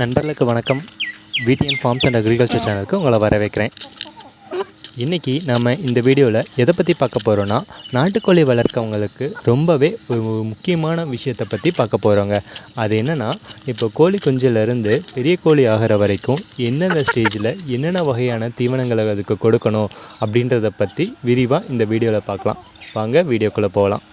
நண்பர்களுக்கு வணக்கம். VDN forms and agriculture சேனலுக்கு உங்களை வரவேற்கிறேன். இன்றைக்கி நம்ம இந்த வீடியோவில் எதை பற்றி பார்க்க போகிறோன்னா நாட்டுக்கோழி வளர்க்கவங்களுக்கு ரொம்பவே ஒரு முக்கியமான விஷயத்தை பற்றி பார்க்க போகிறோங்க அது என்னென்னா இப்போ கோழி குஞ்சிலேருந்து பெரிய கோழி ஆகிற வரைக்கும் எந்தெந்த ஸ்டேஜில் என்னென்ன வகையான தீவனங்களை அதுக்கு கொடுக்கணும் அப்படின்றத பற்றி விரிவாக இந்த வீடியோவில் பார்க்கலாம். வாங்க வீடியோக்குள்ளே போகலாம்.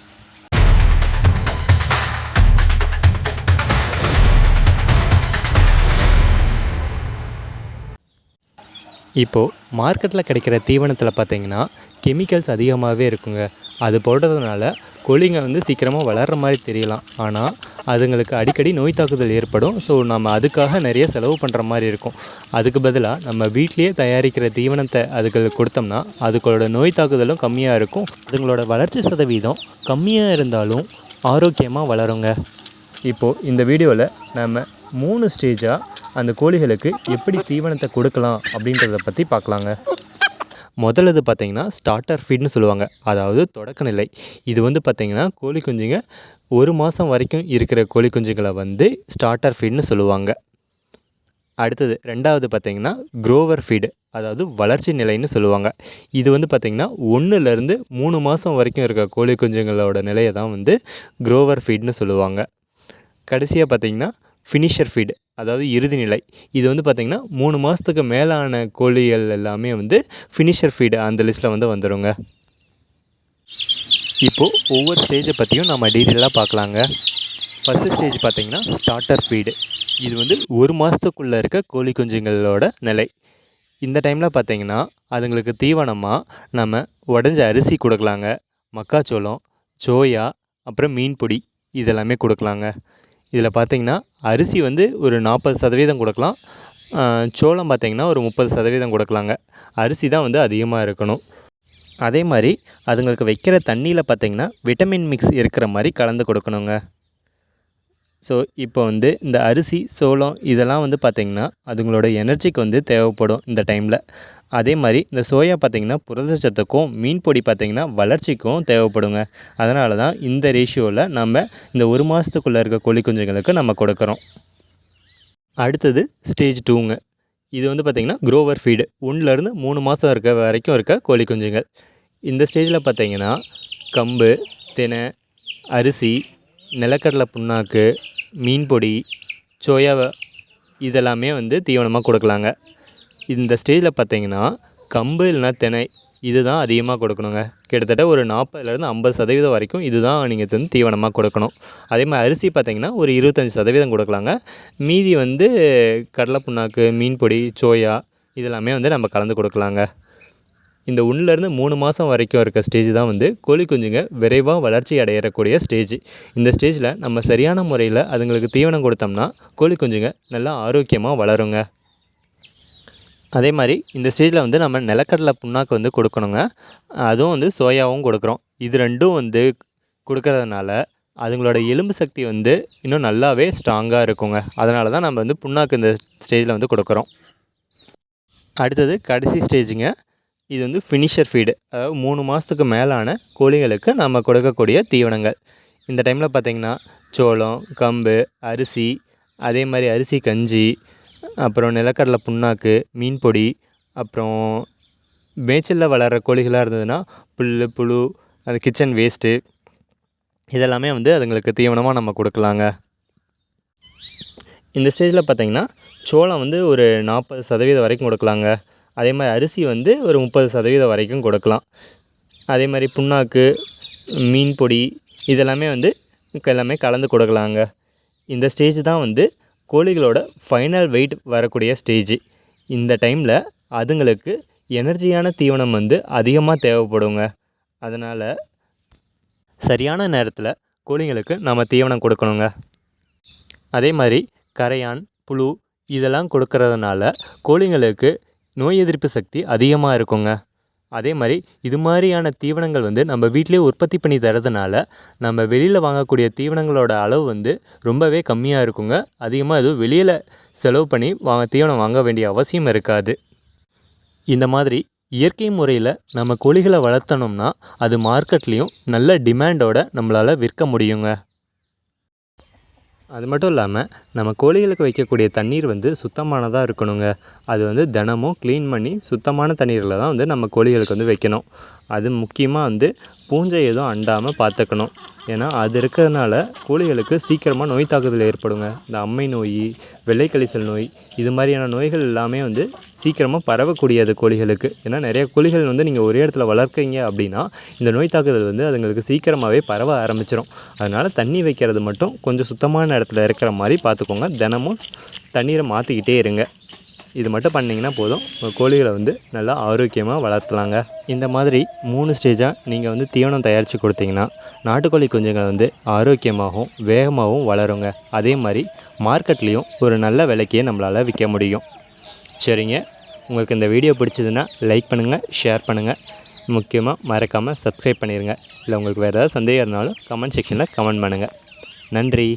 இப்போது மார்க்கெட்டில் கிடைக்கிற தீவனத்தில் பார்த்தீங்கன்னா கெமிக்கல்ஸ் அதிகமாகவே இருக்குங்க. அது போடுறதுனால கோழிங்க வந்து சீக்கிரமாக வளர்கிற மாதிரி தெரியலாம். ஆனால் அதுங்களுக்கு அடிக்கடி நோய் தாக்குதல் ஏற்படும். ஸோ நம்ம அதுக்காக நிறைய செலவு பண்ணுற மாதிரி இருக்கும். அதுக்கு பதிலாக நம்ம வீட்லேயே தயாரிக்கிற தீவனத்தை அதுக்கு கொடுத்தோம்னா அதுகளோட நோய் தாக்குதலும் கம்மியாக இருக்கும். அதுங்களோட வளர்ச்சி சதவீதம் கம்மியாக இருந்தாலும் ஆரோக்கியமாக வளருங்க. இப்போது இந்த வீடியோவில் நம்ம மூணு ஸ்டேஜாக அந்த கோழிகளுக்கு எப்படி தீவனத்தை கொடுக்கலாம் அப்படின்றத பற்றி பார்க்கலாங்க. முதல்லது பார்த்தீங்கன்னா ஸ்டார்டர் ஃபீட்னு சொல்லுவாங்க. அதாவது தொடக்க நிலை இது வந்து பார்த்திங்கன்னா கோழி குஞ்சுங்க ஒரு மாதம் வரைக்கும் இருக்கிற கோழி குஞ்சுகளை வந்து ஸ்டார்டர் ஃபீட்னு சொல்லுவாங்க. அடுத்தது ரெண்டாவது பார்த்திங்கன்னா க்ரோவர் ஃபீடு அதாவது வளர்ச்சி நிலைன்னு சொல்லுவாங்க. இது வந்து பார்த்திங்கன்னா ஒன்றுலேருந்து மூணு மாதம் வரைக்கும் இருக்க கோழி குஞ்சுங்களோட நிலையை தான் வந்து க்ரோவர் ஃபீட்னு சொல்லுவாங்க. கடைசியாக பார்த்திங்கன்னா ஃபினிஷர் ஃபீடு அதாவது இறுதி நிலை இது வந்து பார்த்திங்கன்னா மூணு மாதத்துக்கு மேலான கோழிகள் எல்லாமே வந்து ஃபினிஷர் ஃபீடு அந்த லிஸ்ட்டில் வந்து வந்துடுங்க இப்போது ஒவ்வொரு ஸ்டேஜை பற்றியும் நம்ம டீட்டெயிலாக பார்க்கலாங்க ஃபஸ்ட்டு ஸ்டேஜ் பார்த்திங்கன்னா ஸ்டார்டர் ஃபீடு இது வந்து ஒரு மாதத்துக்குள்ளே இருக்க கோழி குஞ்சுங்களோட நிலை. இந்த டைமில் பார்த்திங்கன்னா அதுங்களுக்கு தீவனமாக நம்ம உடஞ்ச அரிசி கொடுக்கலாங்க. மக்காச்சோளம் சோயா அப்புறம் மீன் பொடி இதெல்லாமே கொடுக்கலாங்க. இதில் பார்த்திங்கன்னா அரிசி வந்து ஒரு நாற்பது சதவீதம் கொடுக்கலாம். சோளம் பார்த்திங்கன்னா ஒரு முப்பது சதவீதம் கொடுக்கலாங்க. அரிசி தான் வந்து அதிகமாக இருக்கணும். அதே மாதிரி அதுங்களுக்கு வைக்கிற தண்ணியில் பார்த்திங்கன்னா விட்டமின் மிக்ஸ் இருக்கிற மாதிரி கலந்து கொடுக்கணுங்க. ஸோ இப்போ வந்து இந்த அரிசி சோளம் இதெல்லாம் வந்து பார்த்திங்கன்னா அதுங்களோட எனர்ஜிக்கு வந்து தேவைப்படும் இந்த டைமில். அதே மாதிரி இந்த சோயா பார்த்திங்கன்னா புரதச்சத்துக்கும் மீன் பொடி பார்த்திங்கன்னா வளர்ச்சிக்கும் தேவைப்படுங்க. அதனால தான் இந்த ரேஷியோவில் நம்ம இந்த ஒரு மாதத்துக்குள்ளே இருக்க கோழி குஞ்சுங்களுக்கு நம்ம கொடுக்குறோம். அடுத்தது ஸ்டேஜ் டூங்க இது வந்து பார்த்திங்கன்னா க்ரோவர் ஃபீடு ஒன்றுலேருந்து மூணு மாதம் இருக்க வரைக்கும் இருக்க கோழி குஞ்சுங்கள் இந்த ஸ்டேஜில் பார்த்திங்கன்னா கம்பு தினை அரிசி நிலக்கடலை புண்ணாக்கு மீன் பொடி சோயா இதெல்லாமே வந்து தீவனமாக கொடுக்கலாங்க. இந்த ஸ்டேஜில் பார்த்தீங்கன்னா கம்பு இல்லைனா தினை இது தான் அதிகமாக கொடுக்கணுங்க. கிட்டத்தட்ட ஒரு நாற்பதுலேருந்து ஐம்பது சதவீதம் வரைக்கும் இது தான் நீங்கள் வந்து தீவனமாக கொடுக்கணும். அதே மாதிரி அரிசி பார்த்தீங்கன்னா ஒரு இருபத்தஞ்சி சதவீதம் கொடுக்கலாங்க. மீதி வந்து கடலை புண்ணாக்கு மீன் பொடி சோயா இதெல்லாமே வந்து நம்ம கலந்து கொடுக்கலாங்க. இந்த ஒன்றுலேருந்து மூணு மாதம் வரைக்கும் இருக்க ஸ்டேஜ் தான் வந்து கோழி குஞ்சுங்க விரைவாக வளர்ச்சி அடையக்கூடிய ஸ்டேஜ் இந்த ஸ்டேஜில் நம்ம சரியான முறையில் அதுங்களுக்கு தீவனம் கொடுத்தோம்னா கோழி குஞ்சுங்க நல்லா ஆரோக்கியமாக வளருங்க. அதே மாதிரி இந்த ஸ்டேஜில் வந்து நம்ம நிலக்கடலை புண்ணாக்கு வந்து கொடுக்கணுங்க. அதுவும் வந்து சோயாவும் கொடுக்குறோம். இது ரெண்டும் வந்து கொடுக்கறதுனால அதுங்களோட எலும்பு சக்தி வந்து இன்னும் நல்லாவே ஸ்ட்ராங்காக இருக்குங்க. அதனால தான் நம்ம வந்து புண்ணாக்கு இந்த ஸ்டேஜில் வந்து கொடுக்குறோம். அடுத்தது கடைசி ஸ்டேஜுங்க இது வந்து ஃபினிஷர் ஃபீடு அதாவது மூணு மாதத்துக்கு மேலான கோழிகளுக்கு நம்ம கொடுக்கக்கூடிய தீவனங்கள். இந்த டைமில் பார்த்திங்கன்னா சோளம் கம்பு அரிசி அதே மாதிரி அரிசி கஞ்சி அப்புறம் நிலக்கடலை புண்ணாக்கு மீன் பொடி அப்புறம் மேய்ச்சலில் வளர்கிற கோழிகளாக இருந்ததுன்னா புல் புழு அது கிச்சன் வேஸ்ட்டு இதெல்லாமே வந்து அதுங்களுக்கு தீவனமாக நம்ம கொடுக்கலாங்க. இந்த ஸ்டேஜில் பார்த்திங்கன்னா சோளம் வந்து ஒரு நாற்பது சதவீதம் வரைக்கும் கொடுக்கலாங்க. அதே மாதிரி அரிசி வந்து ஒரு முப்பது சதவீதம் வரைக்கும் கொடுக்கலாம். அதே மாதிரி புண்ணாக்கு மீன் பொடி இதெல்லாமே வந்து எல்லாமே கலந்து கொடுக்கலாங்க. இந்த ஸ்டேஜ் தான் வந்து கோழிகளோட ஃபைனல் வெயிட் வரக்கூடிய ஸ்டேஜ். இந்த டைமில் அதுங்களுக்கு எனர்ஜியான தீவனம் வந்து அதிகமாக தேவைப்படுங்க. அதனால் சரியான நேரத்தில் கோழிங்களுக்கு நம்ம தீவனம் கொடுக்கணுங்க. அதே மாதிரி கரையான் புழு இதெல்லாம் கொடுக்கறதுனால கோழிங்களுக்கு நோய் எதிர்ப்பு சக்தி அதிகமாக இருக்குங்க. அதே மாதிரி இது மாதிரியான தீவனங்கள் வந்து நம்ம வீட்டிலே உற்பத்தி பண்ணி தரதுனால நம்ம வெளியில் வாங்கக்கூடிய தீவனங்களோட அளவு வந்து ரொம்பவே கம்மியாக இருக்குங்க. அதிகமாக எதுவும் வெளியில் செலவு பண்ணி வாங்க தீவனம் வாங்க வேண்டிய அவசியம் இருக்காது. இந்த மாதிரி இயற்கை முறையில் நம்ம கோழிகளை வளர்த்தனோம்னா அது மார்க்கெட்லேயும் நல்ல டிமாண்டோட நம்மளால் விற்க முடியுங்க. அது மட்டும் இல்லாமல் நம்ம கோழிகளுக்கு வைக்கக்கூடிய தண்ணீர் வந்து சுத்தமானதாக இருக்கணுங்க. அது வந்து தினமும் க்ளீன் பண்ணி சுத்தமான தண்ணீரில் தான் வந்து நம்ம கோழிகளுக்கு வந்து வைக்கணும். அது முக்கியமாக வந்து பூஞ்சை எதுவும் அண்டாமல் பார்த்துக்கணும். ஏன்னா அது இருக்கிறதுனால கோழிகளுக்கு சீக்கிரமாக நோய் தாக்குதல் ஏற்படுங்க. இந்த அம்மை நோய் வெள்ளைக்கழிசல் நோய் இது மாதிரியான நோய்கள் எல்லாமே வந்து சீக்கிரமாக பரவக்கூடியது கோழிகளுக்கு. ஏன்னா நிறைய கோழிகள் வந்து நீங்கள் ஒரே இடத்துல வளர்க்குறீங்க அப்படின்னா இந்த நோய் தாக்குதல் வந்து அதுங்களுக்கு சீக்கிரமாகவே பரவ ஆரம்பிச்சிடும் அதனால் தண்ணி வைக்கிறது மட்டும் கொஞ்சம் சுத்தமான இடத்துல இருக்கிற மாதிரி பார்த்துக்கோங்க. தினமும் தண்ணீரை மாற்றிக்கிட்டே இருங்க. இது மட்டும் பண்ணிங்கன்னா போதும். உங்கள் கோழிகளை வந்து நல்லா ஆரோக்கியமாக வளர்த்தலாங்க. இந்த மாதிரி மூணு ஸ்டேஜாக நீங்கள் வந்து தீவனம் தயாரித்து கொடுத்தீங்கன்னா நாட்டுக்கோழி குஞ்சுகள் வந்து ஆரோக்கியமாகவும் வேகமாகவும் வளருங்க. அதே மாதிரி மார்க்கெட்லேயும் ஒரு நல்ல விலைக்கே நம்மளால் விற்க முடியும். சரிங்க. உங்களுக்கு இந்த வீடியோ பிடிச்சதுன்னா லைக் பண்ணுங்கள் ஷேர் பண்ணுங்கள் முக்கியமாக மறக்காமல் சப்ஸ்கிரைப் பண்ணிடுங்க இல்லை உங்களுக்கு வேறு ஏதாவது சந்தேகம் இருந்தாலும் கமெண்ட் செக்ஷனில் கமெண்ட் பண்ணுங்கள் நன்றி.